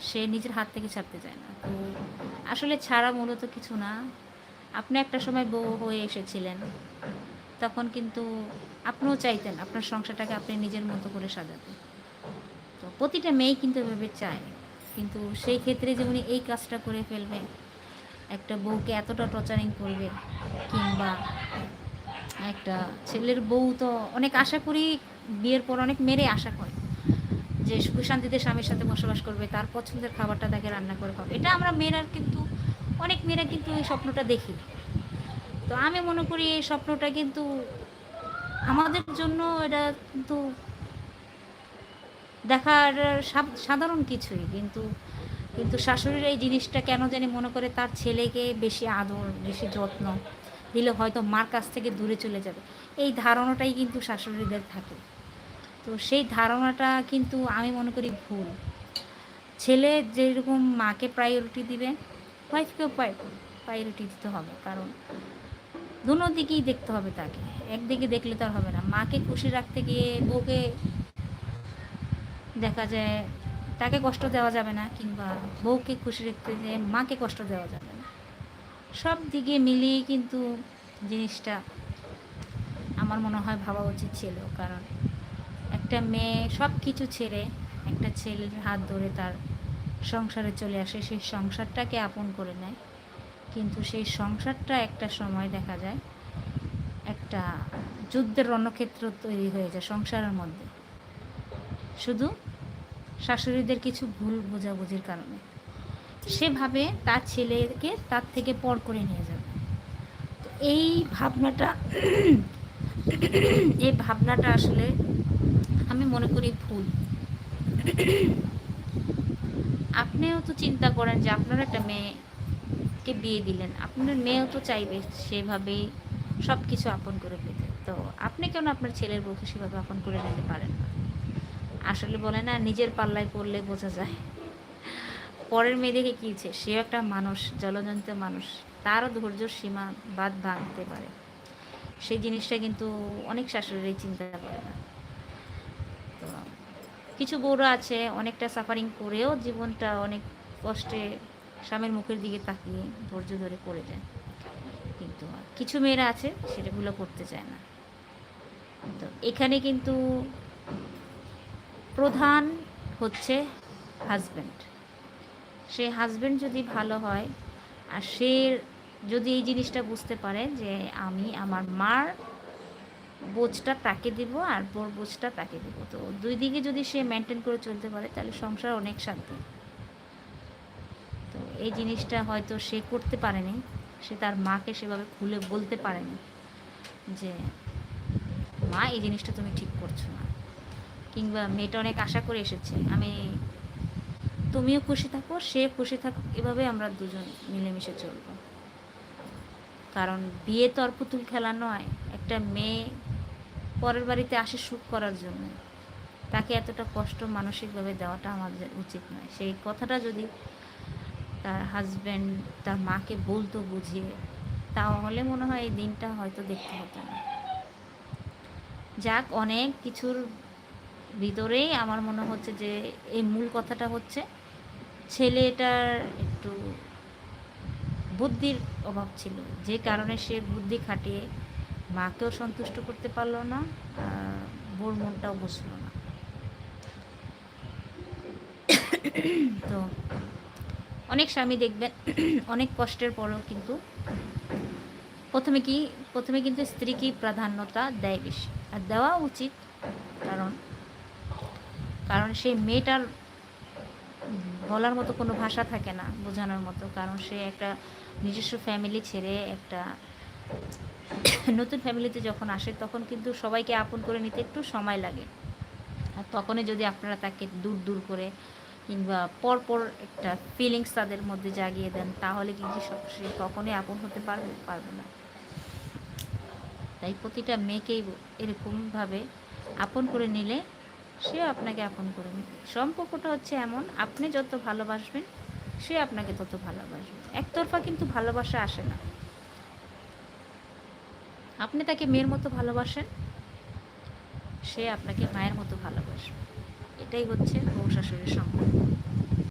সে নিজের হাত থেকে ছাড়তে চায় না। তো আসলে ছাড়া মূলত কিছু না। আপনি একটা সময় বউ হয়ে এসেছিলেন। তখন কিন্তু আপনিও চাইতেন আপনার সংসারটাকে আপনি নিজের মতো করে সাজাতে। তো প্রতিটা মেয়েই কিন্তু এভাবে চায়। কিন্তু সেই ক্ষেত্রে যে উনি এই কাজটা করে ফেলবে, একটা বউকে এতটা টর্চারিং করবে, কিংবা একটা ছেলের বউ তো অনেক আশা করি বিয়ের পর অনেক মেরে আশা করে। যে সুখ শান্তিতে স্বামীর সাথে বসবাস করবে, তার পছন্দের খাবারটা তাকে রান্না করে খাবে এটা আমরা মেয়েরা কিন্তু, অনেক মেয়েরা কিন্তু এই স্বপ্নটা দেখি। তো আমি মনে করি এই স্বপ্নটা কিন্তু আমাদের জন্য এটা কিন্তু দেখার সাধারণ কিছুই। কিন্তু কিন্তু শাশুড়ির এই জিনিসটা কেন জানি মনে করে তার ছেলেকে বেশি আদর, বেশি যত্ন দিলে হয়তো মার কাছ থেকে দূরে চলে যাবে। এই ধারণাটাই কিন্তু শাশুড়িদের থাকে। তো সেই ধারণাটা কিন্তু আমি মনে করি ভুল। ছেলে যেরকম মাকে প্রায়োরিটি দিবে ওয়াইফকেও প্রায়োরিটি দিতে হবে। কারণ দুনো দিকেই দেখতে হবে তাকে, একদিকে দেখলে তো আর হবে না। মাকে খুশি রাখতে গিয়ে বউকে দেখা যায় তাকে কষ্ট দেওয়া যাবে না, কিংবা বউকে খুশি রাখতে গিয়ে মাকে কষ্ট দেওয়া যাবে না। সব দিকে মিলিয়ে কিন্তু জিনিসটা আমার মনে হয় ভাবা উচিত ছিল। কারণ একটা মেয়ে সব কিছু ছেড়ে একটা ছেলের হাত ধরে তার সংসারে চলে আসে। সেই সংসারটাকে আপন করে নেয়। কিন্তু সেই সংসারটা একটা সময় দেখা যায় একটা যুদ্ধের রণক্ষেত্র তৈরি হয়ে যায় সংসারের মধ্যে। শুধু শাশুড়িদের কিছু ভুল বোঝাবুঝির কারণে। সেভাবে তার ছেলেকে তার থেকে পর করে নিয়ে যাবে। তো এই ভাবনাটা এই ভাবনাটা আসলে মনে করি ভুল। আপনিও তো চিন্তা করেন যে আপনার একটা মেয়েকে বিয়ে দিলেন। আপনার মেয়েও তো চাইবে সেভাবেই সব কিছু আপন করে পেতে তো আপনি কেন আপনার ছেলের বউকে সেভাবে আপন করে নিতে পারেন না? আসলে বলে না, নিজের পাল্লায় পড়লে বোঝা যায়। পরের মেয়ে দেখে কী সেও একটা মানুষ, জলজন্ত মানুষ। তারও ধৈর্য সীমা বাদ ভাঙতে পারে। সেই জিনিসটা কিন্তু অনেক শাশুড়ি চিন্তা করে না। কিছু বউরা আছে, অনেকটা সাফারিং করেও জীবনটা অনেক কষ্টে স্বামীর মুখের দিকে তাকিয়ে ধৈর্য ধরে করে যায়। কিন্তু কিছু মেয়েরা আছে সেটাগুলো করতে চায় না। তো এখানে কিন্তু প্রধান হচ্ছে হাজব্যান্ড সে হাজব্যান্ড যদি ভালো হয়, আর সে যদি এই জিনিসটা বুঝতে পারে যে আমি আমার মার বোঝটা তাকে দিব আর বোর বোঝটা তাকে দিব। তো দুই দিকে যদি সে মেনটেন করে চলতে পারে, তাহলে সংসার অনেক শান্তি। তো এই জিনিসটা হয়তো সে করতে পারেনি, সে তার মাকে সেভাবে খুলে বলতে পারেনি যে, মা, এই জিনিসটা তুমি ঠিক করছ না। কিংবা মেয়েটা অনেক আশা করে এসেছে, আমি, তুমিও খুশি থাকো, সে খুশি থাকুক, এভাবে আমরা দুজন মিলেমিশে চলবো। কারণ বিয়ে তো আর পুতুল খেলা নয়, একটা মেয়ে পরের বাড়িতে আসে সুখ করার জন্য। তাকে এতটা কষ্ট মানসিকভাবে দেওয়াটা আমাদের উচিত নয়। সেই কথাটা যদি তার হাজব্যান্ড তার মাকে বলতো, বুঝিয়ে, তাহলে মনে হয় এই দিনটা হয়তো দেখতে হতো না। যাক, অনেক কিছুর ভিতরেই আমার মনে হচ্ছে যে এই মূল কথাটা হচ্ছে, ছেলেটার একটু বুদ্ধির অভাব ছিল। যে কারণে সে বুদ্ধি খাটিয়ে মাকেও সন্তুষ্ট করতে পারল না বোর মনটাও বসল না। তো অনেক স্বামী দেখবেন, অনেক কষ্টের পরেও কিন্তু প্রথমে কি, প্রথমে কিন্তু স্ত্রীকে প্রাধান্যতা দেয় বেশি। আর দেওয়া উচিত, কারণ কারণ সেই মেয়েটার বলার মতো কোনো ভাষা থাকে না, বোঝানোর মতো। কারণ সে একটা নিজস্ব ফ্যামিলি ছেড়ে একটা নতুন ফ্যামিলিতে যখন আসে, তখন কিন্তু সবাইকে আপন করে নিতে একটু সময় লাগে। আর তখনই যদি আপনারা তাকে দূর দূর করে কিংবা পরপর একটা ফিলিংস তাদের মধ্যে জাগিয়ে দেন, তাহলে কিন্তু সব- সে কখনোই আপন হতে পারবে পারবে না। তাই প্রতিটা মেয়েকেই এরকমভাবে আপন করে নিলে সে আপনাকে আপন করে নেবে সম্পর্কটা হচ্ছে এমন, আপনি যত ভালোবাসবেন, সে আপনাকে তত ভালোবাসবে। একতরফা কিন্তু ভালোবাসা আসে না। আপনি তাকে মেয়ের মতো ভালোবাসেন, সে আপনাকে মায়ের মতো ভালোবাসে এটাই হচ্ছে বউ শাশুড়ির সম্পর্ক।